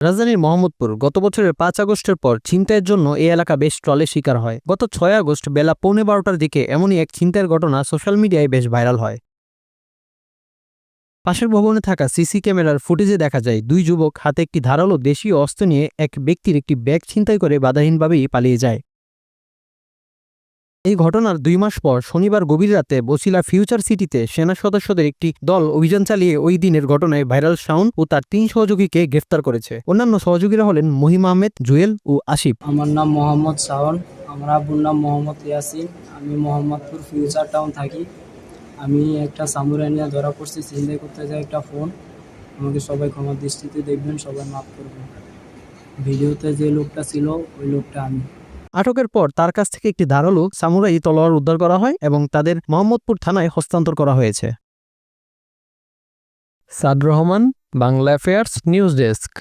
রাজধানীর মোহাম্মদপুর, গত বছরের পাঁচ আগস্টের পর ছিনতাইয়ের জন্য এই এলাকা বেশ ট্রলে শিকার হয়। গত ছয় আগস্ট বেলা পৌনে বারোটার দিকে এমনই এক ছিনতাইয়ের ঘটনা সোশ্যাল মিডিয়ায় বেশ ভাইরাল হয়। পাশের ভবনে থাকা সিসি ক্যামেরার ফুটেজে দেখা যায়, দুই যুবক হাতে একটি ধারালো দেশীয় অস্ত্র নিয়ে এক ব্যক্তির একটি ব্যাগ ছিনতাই করে বাধাহীনভাবেই পালিয়ে যায়। এই ঘটনার দুই মাস পর শনিবার গভীর রাতে বসিলা ফিউচার সিটিতে সেনা সদস্যদের একটি দল অভিযান চালিয়ে ওই দিনের ঘটনায় ভাইরাল শাউন ও তার তিন সহযোগীকে গ্রেফতার করেছে। অন্যান্য সহযোগীরা হলেন মহিম আহমেদ, জুয়েল ও আসিফ। আমার নাম মোহাম্মদ শাওন, আমার আব্বুর নাম মোহাম্মদ ইয়াসিন। আমি মোহাম্মদপুর ফিউচার টাউন থাকি। আমি একটা সামুরাই নিয়ে ধরা পড়ছি, চিন্তাই করতে যাই একটা ফোন। আমাকে সবাই ক্ষমার দৃষ্টিতে দেখবেন, সবাই মাফ করবেন। ভিডিওতে যে লোকটা ছিল, ওই লোকটা আমি। আটকের পর তার কাছ থেকে একটি ধারালো সামুরাই তলোয়ার উদ্ধার করা হয় এবং তাদের মোহাম্মদপুর থানায় হস্তান্তর করা হয়েছে। Saad Rahman, Bangla affairs, news desk.